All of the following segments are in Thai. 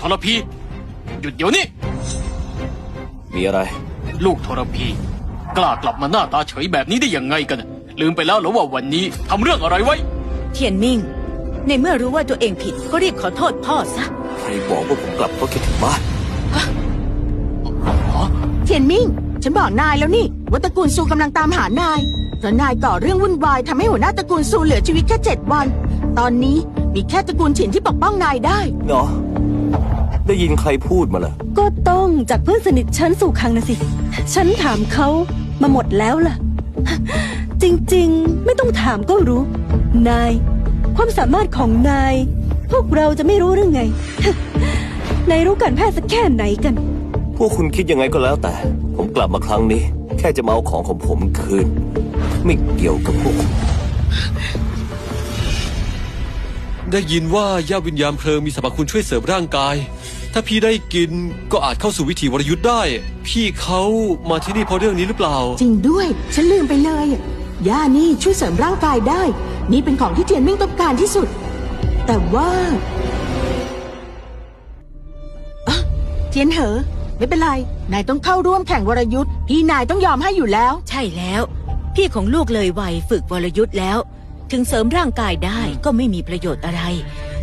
ทรพี หยุดเดี๋ยวนี้ มีอะไร ลูกทรพี กล้ากลับมาหน้าตาเฉยแบบนี้ได้ยังไงกันน่ะลืมไปแล้วเหรอว่าวันนี้ทำเรื่องอะไรไว้ เทียนมิงในเมื่อรู้ว่าตัวเองผิดก็รีบขอโทษพ่อซะ ใครบอกว่าผมกลับเพราะคิดถึงบ้าน เทียนมิ่ง ฉันบอกนายแล้วนี่ ว่าตระกูลซูกำลังตามหานายเพราะนายก่อเรื่องวุ่นวายทำให้หัวหน้าตระกูลซูเหลือชีวิตแค่เจ็ดวัน ตอนนี้มีแค่ตระกูลฉินที่ปกป้องนายได้ เนาะ ได้ยินใครพูดมาล่ะก็ต้องจากเพื่อนสนิทฉันสู่คังนะสิ ฉันถามเขามาหมดแล้วล่ะ จริงๆ ไม่ต้องถามก็รู้ นาย ความสามารถของนาย พวกเราจะไม่รู้หรือไง นายรู้การแพทย์สักแค่ไหนกัน พวกคุณคิดยังไงก็แล้วแต่ ผมกลับมาครั้งนี้ แค่จะมาเอาของของผมคืน ไม่เกี่ยวกับพวกคุณได้ยินว่าย่าวิญญาณเพลิงมีสรรพคุณช่วยเสริมร่างกาย ถ้าพี่ได้กินก็อาจเข้าสู่วิถีวรยุทธ์ได้ พี่เขามาที่นี่เพราะเรื่องนี้หรือเปล่า จริงด้วย ฉันลืมไปเลยย่านี่ช่วยเสริมร่างกายได้ นี่เป็นของที่เทียนมิ่งต้องการที่สุด แต่ว่าอ๊ะเทียนเหอไม่เป็นไร นายต้องเข้าร่วมแข่งวรยุทธ์พี่นายต้องยอมให้อยู่แล้ว ใช่แล้ว พี่ของลูกเลยวัยฝึกวรยุทธ์แล้ว ถึงเสริมร่างกายได้ก็ไม่มีประโยชน์อะไร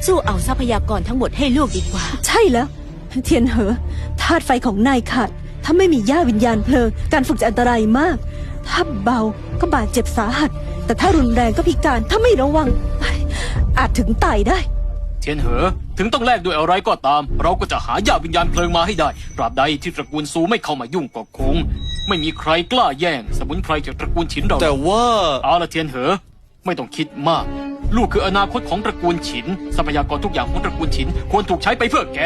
สู้เอาทรัพยากรทั้งหมดให้ลูกดีกว่า ใช่แล้ว เทียนเหอธาตุไฟของนายขาด ถ้าไม่มีย่าวิญญาณเพลิง การฝึกจะอันตรายมาก ถ้าเบาก็บาดเจ็บสาหัส แต่ถ้ารุนแรงก็พิการถ้าไม่ระวัง อาจถึงตายได้ เทียนเหอ ถึงต้องแลกด้วยอะไรก็ตาม เราก็จะหาญาติวิญญาณเพลิงมาให้ได้ตราบใดที่ตระกูลซูไม่เข้ามายุ่งก็คง ไม่มีใครกล้าแย่ง สมุนไพรจากตระกูลฉินเราแต่ว่าเอาละเทียนเหอ ไม่ต้องคิดมาก ลูกคืออนาคตของตระกูลฉินทรัพยากรทุกอย่างของตระกูลฉินควรถูกใช้ไปเพื่อแก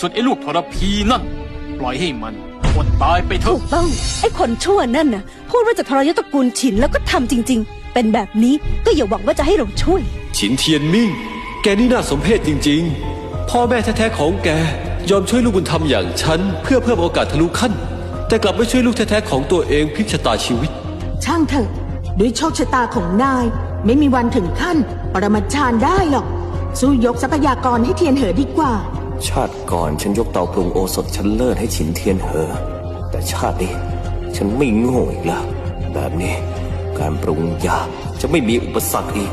ส่วนไอ้ลูกทรพีนั่น ปล่อยให้มันอดตายไปเถถูอะกต้องไอ้คนชั่วนั่นน่ะ พูดว่าจะทรยศตระกูลฉินแล้วก็ทำจริง ๆ เป็นแบบนี้ก็อย่าหวังว่าจะให้เราช่วย ฉินเทียนมิ่ง แกนี่น่าสมเพชจริง ๆ พ่อแม่แท้ๆของแก ยอมช่วยลูกบุญธรรมอย่างฉัน เพื่อเพิ่มโอกาสทะลุขั้น แต่กลับไม่ช่วยลูกแท้ๆของตัวเองพลิกชะตาชีวิต ช่างเถอะด้วยโชคชะตาของนาย ไม่มีวันถึงขั้น ปรมาจารย์ได้หรอก สู้ยกทรัพยากรให้เทียนเหอดีกว่า ชาติก่อนฉันยกเตาปรุงโอสถชั้นเลิศให้ฉินเทียนเหอ แต่ชาตินี้ฉันไม่โง่อีกแล้ว แบบนี้การปรุงยาจะไม่มีอุปสรรคอีก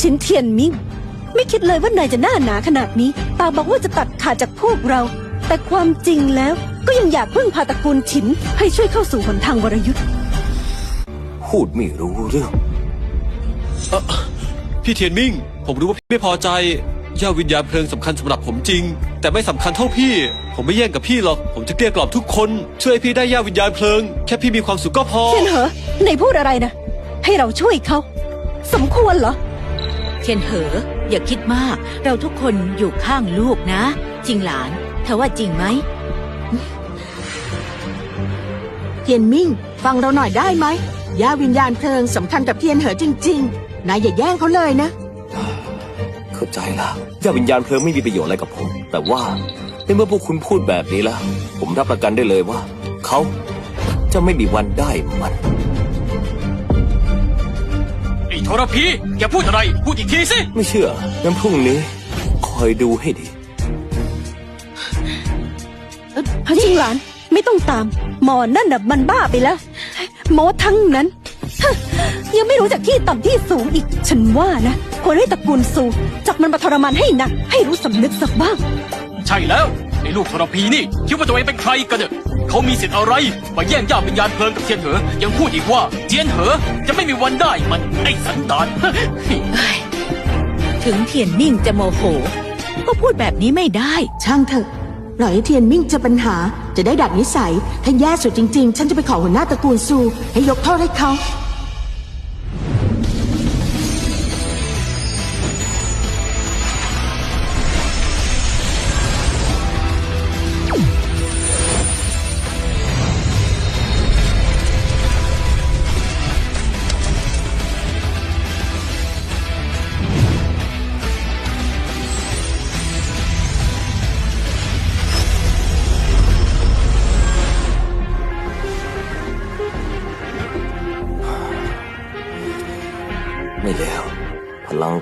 ชินเทียนมิงไม่คิดเลยว่านายจะหน้าหนาขนาดนี้ปากบอกว่าจะตัดขาดจากพวกเรา แต่ความจริงแล้วก็ยังอยากพึ่งพาตระกูลฉินให้ช่วยเข้าสู่หนทางวรยุทธ์ พูดไม่รู้เรื่องพี่เทียนมิ่ง ผมรู้ว่าพี่ไม่พอใจย่าวิญญาณเพลิงสำคัญสำหรับผมจริง แต่ไม่สำคัญเท่าพี่ ผมไม่แย่งกับพี่หรอก ผมจะเกลี้ยกล่อมทุกคน ช่วยให้พี่ได้ย่าวิญญาณเพลิง แค่พี่มีความสุขก็พอ เทียนเหอะนายพูดอะไรนะ ให้เราช่วยเขา สมควรเหรอ เทียนเหอ อย่าคิดมาก เราทุกคนอยู่ข้างลูกนะ จริงหลานเธอว่าจริงไหม เทียนมิ่ง ฟังเราหน่อยได้ไหม ย่าวิญญาณเพลิงสำคัญกับเทียนเหอจริง ๆ นายอย่าแย่งเขาเลยนะ เข้าใจแล้วย่าวิญญาณเพลิงไม่มีประโยชน์อะไรกับผม แต่ว่าในเมื่อพวกคุณพูดแบบนี้แล้ว ผมรับประกันได้เลยว่า เขาจะไม่มีวันได้มัน ไอ้ทรพีแกพูดอะไร พูดอีกทีสิ ไม่เชื่องั้นพรุ่งนี้ คอยดูให้ดี พระชิงหลานไม่ต้องตาม หมอนั่นน่ะมันบ้าไปแล้ว โมทั้งนั้นฮะยังไม่รู้จักที่ต่ำที่สูงอีก ฉันว่านะ ควรให้ตระกูลสูจับมันมาทรมานให้หนัก ให้รู้สำนึกสักบ้าง ใช่แล้วไอ้ลูกทรพีนี่ คิดว่าตัวเองเป็นใครกันเนี่ยเขามีสิทธิ์อะไรมาแย่งญาติวิญญาณเพลิงกับเทียนเหอ ยังพูดอีกว่าเทียนเหอ จะไม่มีวันได้มันไอ้สันดานถึงเทียนมิ่งจะโมโห ก็พูดแบบนี้ไม่ได้ ช่างเถอะ ปล่อยเทียนมิ่งจะปัญหาจะได้ดัดนิสัย ถ้าแย่สุดจริง ๆ ฉันจะไปขอหัวหน้าตระกูลซูให้ยกโทษให้เขา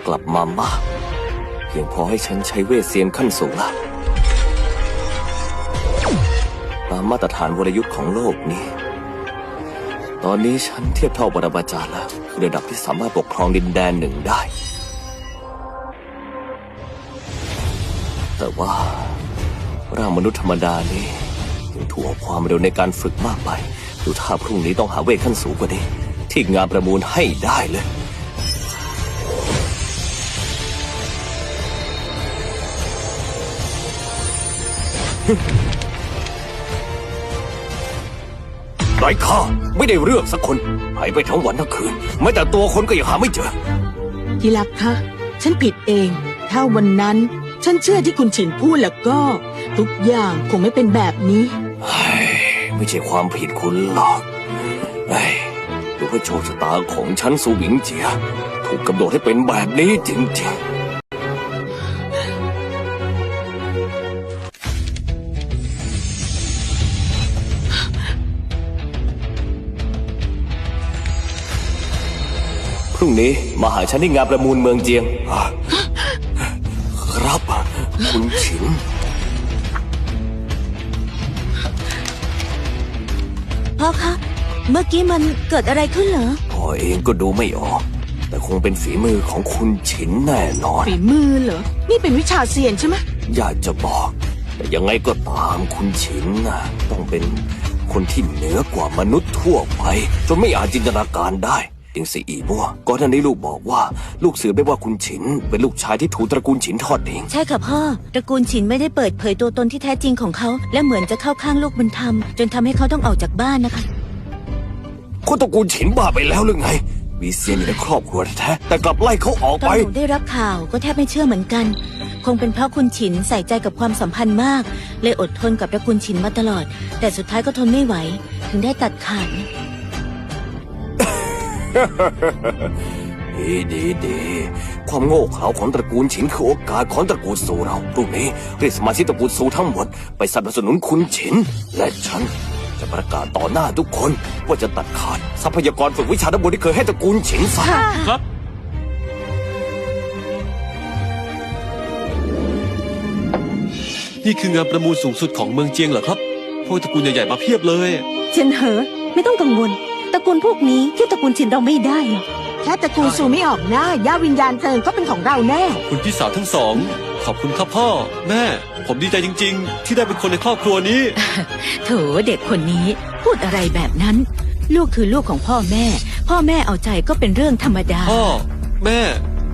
กลับมามาก เพียงพอให้ฉันใช้เวทเซียนขั้นสูงละตามมาตรฐานวรยุทธ์ของโลกนี้ ตอนนี้ฉันเทียบเท่าปรมาจารย์แล้วคือระดับที่สามารถปกครองดินแดนหนึ่งได้ แต่ว่าร่างมนุษย์ธรรมดานี่ยังถูกเอาความเร็วในการฝึกมากไป ดูท่าพรุ่งนี้ต้องหาเวทขั้นสูงกว่านี้ ที่งานประมูลให้ได้เลย ไร้ค่าไม่ได้เรื่องสักคน หายไปทั้งวันทั้งคืนแม้แต่ตัวคนก็ยังหาไม่เจอ ที่รักคะ ฉันผิดเอง ถ้าวันนั้น ฉันเชื่อที่คุณฉินพูดแล้วก็ ทุกอย่างคงไม่เป็นแบบนี้ ไม่ใช่ความผิดคุณหรอกเอ้ยดูว่าโชคชะตาของฉันสูหวิงเจีย ถูกกำหนดให้เป็นแบบนี้จริงๆ พรุ่งนี้มาหาฉันที่งานประมูลเมืองเจียง ครับคุณฉินพ่อคะ เมื่อกี้มันเกิดอะไรขึ้นเหรอ พ่อเองก็ดูไม่ออก แต่คงเป็นฝีมือของคุณฉินแน่นอน ฝีมือเหรอ นี่เป็นวิชาเซียนใช่ไหมอยากจะบอก แต่ยังไงก็ตามคุณฉินนะต้องเป็นคนที่เหนือกว่ามนุษย์ทั่วไป จนไม่อาจจินตนาการได้ จริงสิอีบัวก่อนหน้านี้ลูกบอกว่าลูกสืบได้ว่าคุณฉิน เป็นลูกชายที่ถูกตระกูลฉินทอดทิ้งใช่ค่ะพ่อ ตระกูลฉินไม่ได้เปิดเผยตัวตนที่แท้จริงของเขา และเหมือนจะเข้าข้างลูกบุญธรรม จนทำให้เขาต้องออกจากบ้านนะคะ คนตระกูลฉินบ้าไปแล้วหรือไง มีเซียนอยู่ในครอบครัวแท้ๆแต่กลับไล่เขาออกตอไป นหนูได้รับข่าวก็แทบไม่เชื่อเหมือนกัน คงเป็นเพราะคุณฉินใส่ใจกับความสัมพันธ์มาก เลยอดทนกับตระกูลฉินมาตลอด แต่สุดท้ายก็ทนไม่ไหว ถึงได้ตัดขาดนะ ดีดีดีความโง่เขลาของตระกูลฉินคือโอกาสของตระกูลสูเราพรุ่งนี้เรียกสมาชิกตระกูลสูทั้งหมด ไปสนับสนุนคุณฉิน และฉัน จะประกาศต่อหน้าทุกคน ว่าจะตัดขาดทรัพยากรฝึกวิชาทั้งหมดที่เคยให้ตระกูลฉินซะครับนี่คืองานประมูลสูงสุดของเมืองเจียงเหรอครับ พวกตระกูลใหญ่ๆมาเพียบเลยเชียนเหอ ไม่ต้องกังวล ตระกูลพวกนี้ที่ตระกูลชินเราไม่ได้หรอกแค่ตระกูลซูไม่ออกหน้าย่าวิญญาณเพลิงก็เป็นของเราแน่ คุณพี่สาวทั้งสอง ขอบคุณครับพ่อ แม่ ผมดีใจจริง ๆ ที่ได้เป็นคนในครอบครัวนี้ โถเด็กคนนี้พูดอะไรแบบนั้น ลูกคือลูกของพ่อแม่ พ่อแม่เอาใจก็เป็นเรื่องธรรมดา พ่อ แม่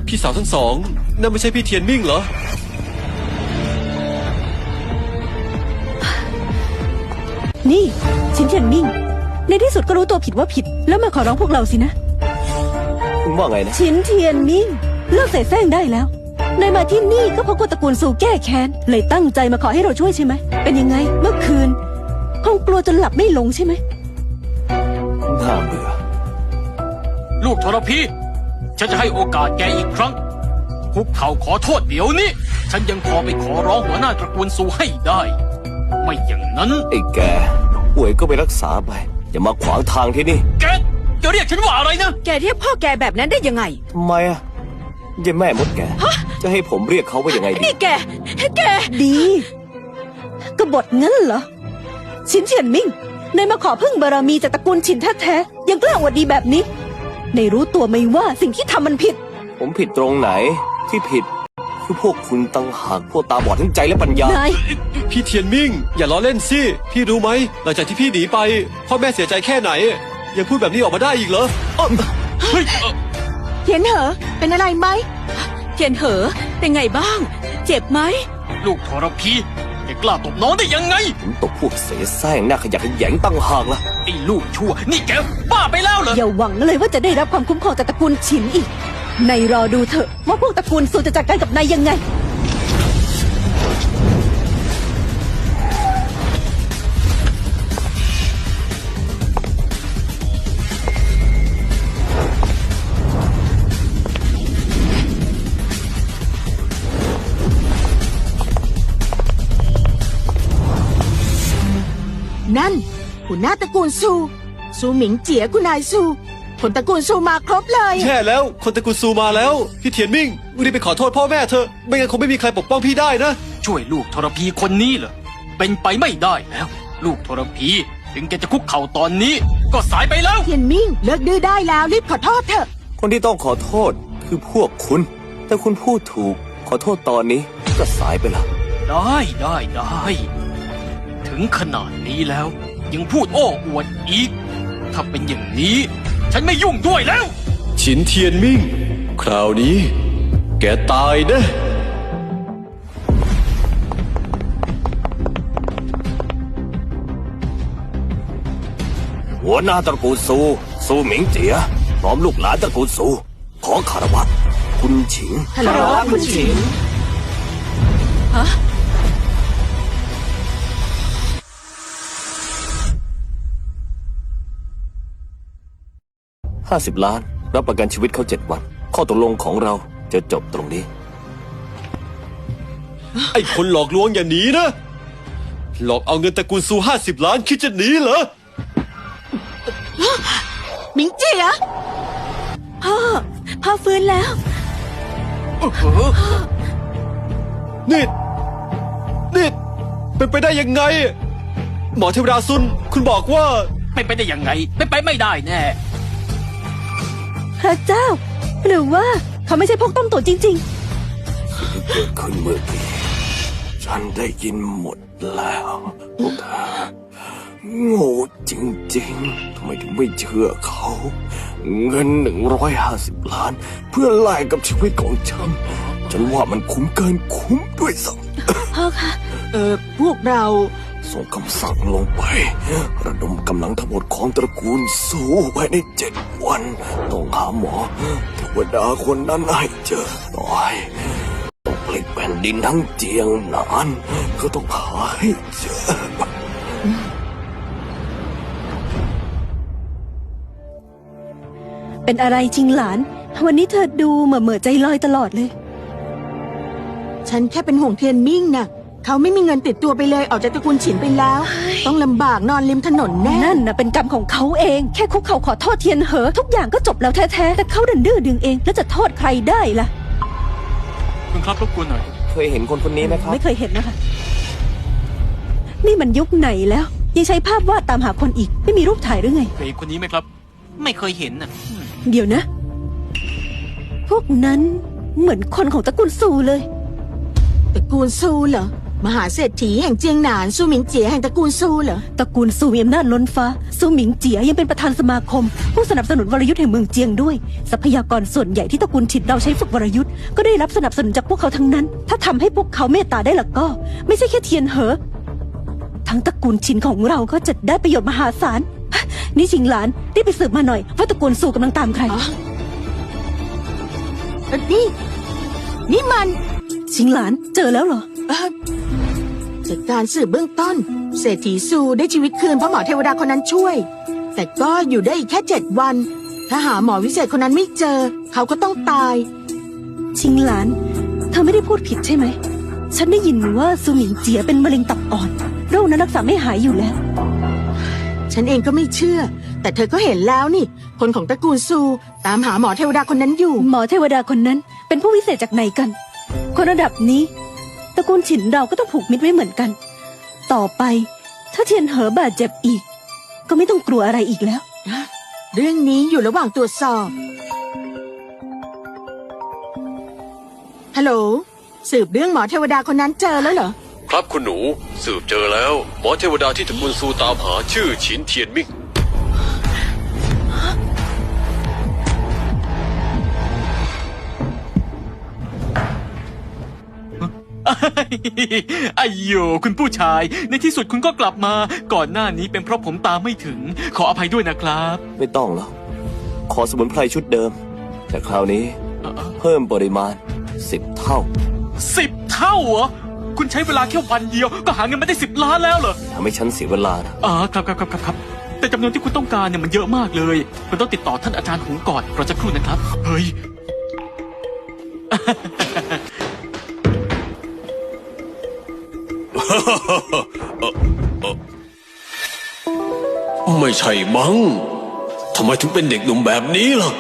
พี่สาวทั้งสองนั่นไม่ใช่พี่เทียนมิ่งเหรอ นี่ชินเทียนมิ่ง ในที่สุดก็รู้ตัวผิดว่าผิด แล้วมาขอร้องพวกเราสินะ คุณว่าไงนะ ชินเทียนมิ่งเลิกใส่แซงได้แล้วนายมาที่นี่ก็เพราะกลัวตระกูลสู่แก้แค้นเลยตั้งใจมาขอให้เราช่วยใช่ไหม เป็นยังไงเมื่อคืนคงกลัวจนหลับไม่ลงใช่ไหมน่าเบื่อ ลูกทรพี ฉันจะให้โอกาสแกอีกครั้ง คุกเข่าขอโทษเดี๋ยวนี้ ฉันยังพอไปขอร้องหัวหน้าตระกูลซูให้ได้ ไม่อย่างนั้น ไอ้แกป่วยก็ไปรักษาไป อย่ามาขวางทางที่นี่ แกจะเรียกฉันว่าอะไรนะ แกเรียกพ่อแกแบบนั้นได้ยังไง ทำไมอะยายแม่มดแก จะให้ผมเรียกเขาว่ายังไงดีแก แก ดีกบฏงั้นเหรอ ชินเทียนมิ่งนายมาขอพึ่งบารมีจากตระกูลชินแท้ๆยังกล้าอวดดีแบบนี้ในรู้ตัวไหมว่าสิ่งที่ทำมันผิด ผมผิดตรงไหนที่ผิด คือพวกคุณตั้งหากพวกตาบอดทั้งใจและปัญญา นาย พี่เทียนมิ่ง อย่าล้อเล่นสิพี่รู้ไหมหลังจากที่พี่หนีไปพ่อแม่เสียใจแค่ไหน ยังพูดแบบนี้ออกมาได้อีกเหรออ้อเฮ้ยเอ่อเทียนเหอะเป็นอะไรไหมเทียนเหอ เป็นไงบ้าง เจ็บไหม ลูกทรพีแกกล้าตบน้องได้ยังไง ผมตกพวกเสแสร้งหน้าขยะแขยงตั้งหากละไอ้ลูกชั่ว นี่แกบ้าไปแล้วเหรอ อย่าหวังเลยว่าจะได้รับความคุ้มครองจากตระกูลฉินอีก นายรอดูเถอะว่าพวกตระกูลสูจะจัดการกับนายยังไง นั่นหัวหน้าตระกูลซู ซูหมิงเจียคุณนายซู คนตระกูลซูมาครบเลยแย่แล้ว คนตระกูลซูมาแล้ว พี่เทียนมิ่งรีบไปขอโทษพ่อแม่เธอะไม่งั้นคงไม่มีใครปกป้องพี่ได้นะ ช่วยลูกทรพีคนนี้เหรอ เป็นไปไม่ได้แล้ว ลูกทรพี ถึงแกจะคุกเข่าตอนนี้ ก็สายไปแล้ว เทียนมิ่งเลิกดื้อได้แล้วรีบขอโทษเถอะ คนที่ต้องขอโทษคือพวกคุณ แต่คุณพูดถูก ขอโทษตอนนี้ก็สายไปแล้วได้ได้ได้ ถึงขนาดนี้แล้ว ยังพูดโอ้อวดอีก ถ้าเป็นอย่างนี้ ฉันไม่ยุ่งด้วยแล้วชินเทียนมิ่ง คราวนี้ แกตายนะหัวหน้าตระกูลซูซูหมิงเจียพร้อมลูกหลานตระกูลซูขอคารวะคุณฉิงคารวะคุณฉิงฮะ 50 ล้าน รับประกันชีวิตเขาเจ็ดวัน ข้อตกลงของเราจะจบตรงนี้ ไอ้คนหลอกลวงอย่าหนีนะ หลอกเอาเงินตระกูลซูห้าสิบล้านคิดจะหนีเหรอ มิงเจียพ่อ พ่อฟื้นแล้ว นี่ นี่ เป็นไปได้ยังไง หมอเทวดาซุน คุณบอกว่าไม่ไปได้ยังไงไม่ไปไม่ได้แน่ พระเจ้า หรือว่าเขาไม่ใช่พวกต้มตุ๋นจริง เกิดขึ้นเมื่อกี้ฉันได้ยินหมดแล้วพวกเธอโง่จริงๆทำไมถึงไม่เชื่อเขา เงินหนึ่งร้อยห้าสิบล้าน เพื่อแลกกับชีวิตของฉัน ฉันว่ามันคุ้มเกินคุ้มด้วยซ้พ่อคะ เออพวกเราำ ส่งคำสั่งลงไประดมกำลังทั้งหมดของตระกูลสู้ภายในเจ็ดวัน ต้องหาหมอเทวดาคนนั้นให้เจอหน่อยต้องพลิกแผ่นดินทั้งเจียงหนาน ก็ต้องหาให้เจอๆเป็นอะไรจริงหลาน วันนี้เธอดูเหม่อเม่อๆใจลอยตลอดเลย ฉันแค่เป็นห่วงเทียนมิ่งน่ะ เขาไม่มีเงินติดตัวไปเลยออกจากตระกูลฉินไปแล้ว ต้องลำบากนอนริมถนนแน่นั่นนะเป็นกรรมของเขาเอง แค่คุกเข่าขอโทษเทียนเหอะทุกอย่างก็จบแล้วแท้ๆ แต่เขาดันดื้อดึงเอง แล้วจะโทษใครได้ล่ะ คุณครับรบกวนหน่อย เคยเห็นคนคนนี้ไหมครับ ไม่เคยเห็นนะคะ นี่มันยุคไหนแล้ว ยังใช้ภาพวาดตามหาคนอีก ไม่มีรูปถ่ายหรือไง เคยเห็นคนนี้ไหมครับ ไม่เคยเห็นน่ะอืมเดี๋ยวนะ พวกนั้นเหมือนคนของตระกูลซูเลย ตระกูลซูเหรอ มหาเศรษฐีแห่งเจียงหนานซูหมิงเจียแห่งตระกูลซูเหรอตระกูลซูมีอำนาจล้นฟ้าซูหมิงเจียยังเป็นประธานสมาคม ผู้สนับสนุนวรยุทธ์แห่งเมืองเจียงด้วย ทรัพยากรส่วนใหญ่ที่ตระกูลฉิดเราใช้ฝึกวรยุทธ์ก็ได้รับสนับสนุนจากพวกเขาทั้งนั้น ถ้าทำให้พวกเขาเมตตาได้ละก็ ไม่ใช่แค่เทียนเหอ ทั้งตระกูลฉินของเราก็จะได้ประโยชน์มหาศาลนี่ชิงหลานรีบไปสืบมาหน่อย ว่าตระกูลซูกำลังตามใครอ๋อเอ้อนี่นี่มันชิงหลานเจอแล้วเหรอเอ่อ จากการสืบเบื้องต้น เศรษฐีซูได้ชีวิตคืนเพราะหมอเทวดาคนนั้นช่วย แต่ก็อยู่ได้อีกแค่เจ็ดวัน ถ้าหาหมอวิเศษคนนั้นไม่เจอ เขาก็ต้องตาย ชิงหลาน เธอไม่ได้พูดผิดใช่ไหม ฉันได้ยินว่าซูหมิงเจียเป็นมะเร็งตับอ่อนโรคนั้นรักษาไม่หายอยู่แล้ว ฉันเองก็ไม่เชื่อ แต่เธอก็เห็นแล้วนี่ คนของตระกูลซูตามหาหมอเทวดาคนนั้นอยู่ หมอเทวดาคนนั้นเป็นผู้วิเศษจากไหนกัน คนระดับนี้ ตระกูลฉินเราก็ต้องผูกมิตรไว้เหมือนกัน ต่อไป ถ้าเทียนเหอบาดเจ็บอีก ก็ไม่ต้องกลัวอะไรอีกแล้ว เรื่องนี้อยู่ระหว่างตรวจสอบ ฮัลโหล สืบเรื่องหมอเทวดาคนนั้นเจอแล้วเหรอ ครับคุณหนูสืบเจอแล้ว หมอเทวดาที่ตระกูลซูตามหาชื่อฉินเทียนมิ่ง ไอ้โยคุณผู้ชาย ในที่สุดคุณก็กลับมา ก่อนหน้านี้เป็นเพราะผมตามไม่ถึง ขออภัยด้วยนะครับ ไม่ต้องหรอกขอสมุนไพรชุดเดิม แต่คราวนี้เพิ่มปริมาณสิบเท่าสิบเท่าเหรอคุณใช้เวลาแค่วันเดียวก็หาเงินมาได้สิบล้านแล้วเหรอทำให้ฉันเสียเวลานะอ๋อครับครับครับครับครับแต่จำนวนที่คุณต้องการเนี่ยมันเยอะมากเลย คุณต้องติดต่อท่านอาจารย์หงก่อนรอสักครู่นะครับ เฮ้ย ไม่ใช่มั้งทำไมถึงเป็นเด็กหนุ่มแบบนี้ล่ะ